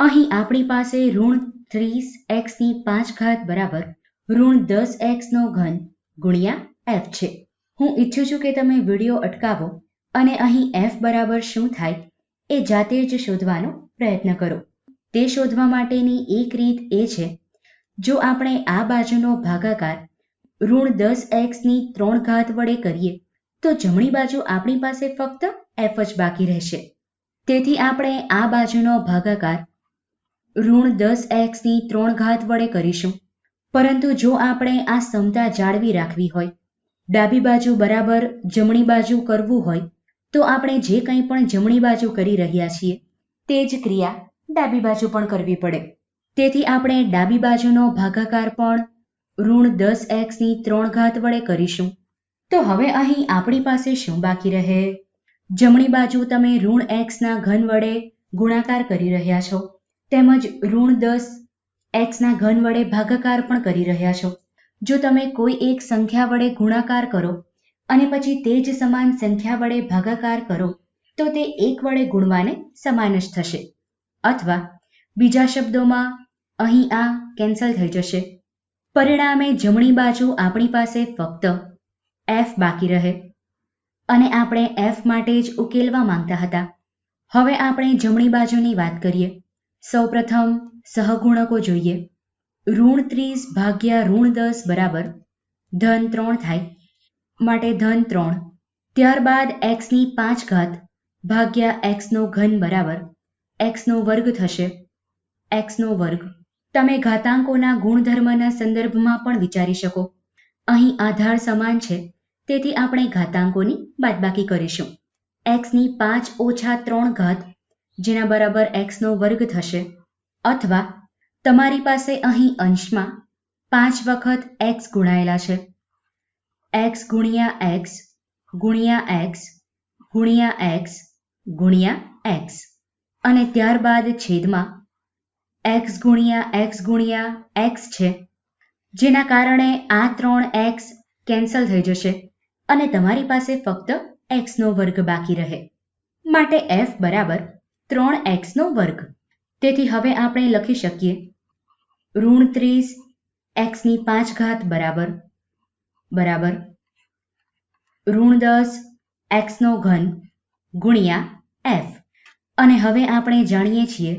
અહીં આપણી પાસે ઋણ ત્રીસ એક્સની પાંચ ઘાત બરાબર ઋણ દસ એક્સનો ઘન ગુણ્યા એફ છે. હું ઈચ્છું છું કે તમે વીડિયો અટકાવો અને અહીં એફ બરાબર શું થાય એ જાતે જ શોધવાનો પ્રયત્ન કરો. તે શોધવા માટેની એક રીત એ છે, જો આપણે આ બાજુનો ભાગાકાર ઋણ દસ એક્સની ત્રણ ઘાત વડે કરીએ, તો જમણી બાજુ આપણી પાસે ફક્ત એફ જ બાકી રહેશે. તેથી આપણે આ બાજુનો ભાગાકાર ઋણ દસ એક્સની ત્રણ ઘાત વડે કરીશું. પરંતુ જો આપણે આ સમતા જાળવી રાખવી હોય, ડાબી બાજુ બરાબર જમણી બાજુ કરવું હોય, તો આપણે જે કંઈ પણ જમણી બાજુ કરી રહ્યા છીએ, તે જ ક્રિયા ડાબી બાજુ પણ કરવી પડે. તેથી આપણે ડાબી બાજુનો ભાગાકાર પણ ઋણ દસ એક્સની ત્રણ ઘાત વડે કરીશું. તો હવે અહીં આપણી પાસે શું બાકી રહે? જમણી બાજુ તમે ઋણ એક્સના ઘન વડે ગુણાકાર કરી રહ્યા છો. તેમજ ઋણ દસ એક્સના ઘન વડે ભાગાકાર પણ કરી રહ્યા છો. જો તમે કોઈ એક સંખ્યા વડે ગુણાકાર કરો અને પછી તે જ સમાન સંખ્યા વડે ભાગાકાર કરો, તો તે એક વડે ગુણવાને સમાન જ થશે. અથવા બીજા શબ્દોમાં, અહીં આ કેન્સલ થઈ જશે. પરિણામે જમણી બાજુ આપણી પાસે ફક્ત એફ બાકી રહે અને આપણે એફ માટે જ ઉકેલવા માંગતા હતા. હવે આપણે જમણી બાજુની વાત કરીએ. સૌપ્રથમ સહગુણકો જોઈએ. ઋણ ત્રીસ ભાગ્યા ઋણ દસ બરાબર ધન ત્રણ થાય માટે ધન ત્રણ. ત્યારબાદ એક્સની પાંચ ઘાત ભાગ્યા એક્સનો ઘન બરાબર એક્સનો વર્ગ થશે. એક્સનો વર્ગ. તમે ઘાતાંકોના ગુણધર્મના સંદર્ભમાં પણ વિચારી શકો. અહીં આધાર સમાન છે. તેથી આપણે ઘાતાંકોની બાદબાકી કરીશું. એક્સની પાંચ ઓછા ત્રણ ઘાત જેના બરાબર એક્સનો વર્ગ થશે. અથવા તમારી પાસે અહીં અંશમાં પાંચ વખત એક્સ ગુણાયેલા છે. એક્સ ગુણ્યા એક્સ ગુણ્યા એક્સ ગુણ્યા એક્સ ગુણ્યા એક્સ અને ત્યારબાદ છેદમાં એક્સ ગુણ્યા એક્સ ગુણ્યા એક્સ છે, જેના કારણે આ ત્રણ એક્સ કેન્સલ થઈ જશે અને તમારી પાસે ફક્ત એક્સનો વર્ગ બાકી રહે. માટે એફ બરાબર ત્રણ એક્સનો વર્ગ. તેથી હવે આપણે લખી શકીએ. ઋણ ત્રીસ એક્સની પાંચ ઘાત બરાબર. બરાબર. ઋણ દસ એક્સનો ઘન ગુણ્યા એફ અને હવે આપણે જાણીએ છીએ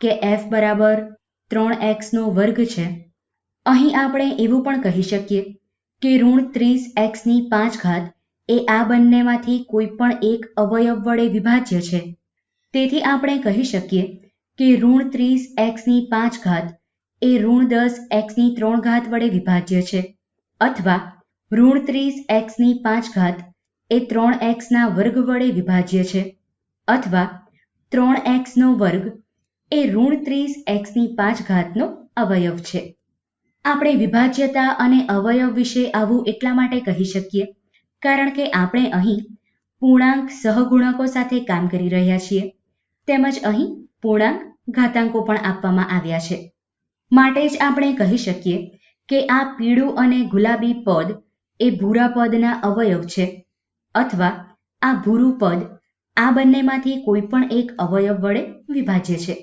કે એફ બરાબર ત્રણ એક્સનો વર્ગ છે. અહીં આપણે એવું પણ કહી શકીએ કે ઋણ ત્રીસ એક્સની પાંચ ઘાત એ આ બંનેમાંથી કોઈ પણ એક અવયવ વડે વિભાજ્ય છે. તેથી આપણે કહી શકીએ કે ઋણ ત્રીસ એક્સની પાંચ ઘાત એ ઋણ દસ એક્સની ત્રણ ઘાત વડે વિભાજ્ય છે. અથવા ઋણ ત્રીસ એક્સની પાંચ ઘાત એ ત્રણ એક્સના વર્ગ વડે વિભાજ્ય છે. અથવા ત્રણ એક્સનો વર્ગ એ ઋણ ત્રીસ એક્સની પાંચ ઘાતનો અવયવ છે. આપણે વિભાજ્યતા અને અવયવ વિશે આવું એટલા માટે કહી શકીએ, કારણ કે આપણે અહીં પૂર્ણાંક સહગુણકો સાથે કામ કરી રહ્યા છીએ. તેમજ અહીં પૂર્ણાંક ઘાતાંકો પણ આપવામાં આવ્યા છે. માટે જ આપણે કહી શકીએ કે આ પીળું અને ગુલાબી પદ એ ભૂરા પદના અવયવ છે અથવા આ ભૂરું પદ આ બંનેમાંથી કોઈ પણ એક અવયવ વડે વિભાજ્ય છે.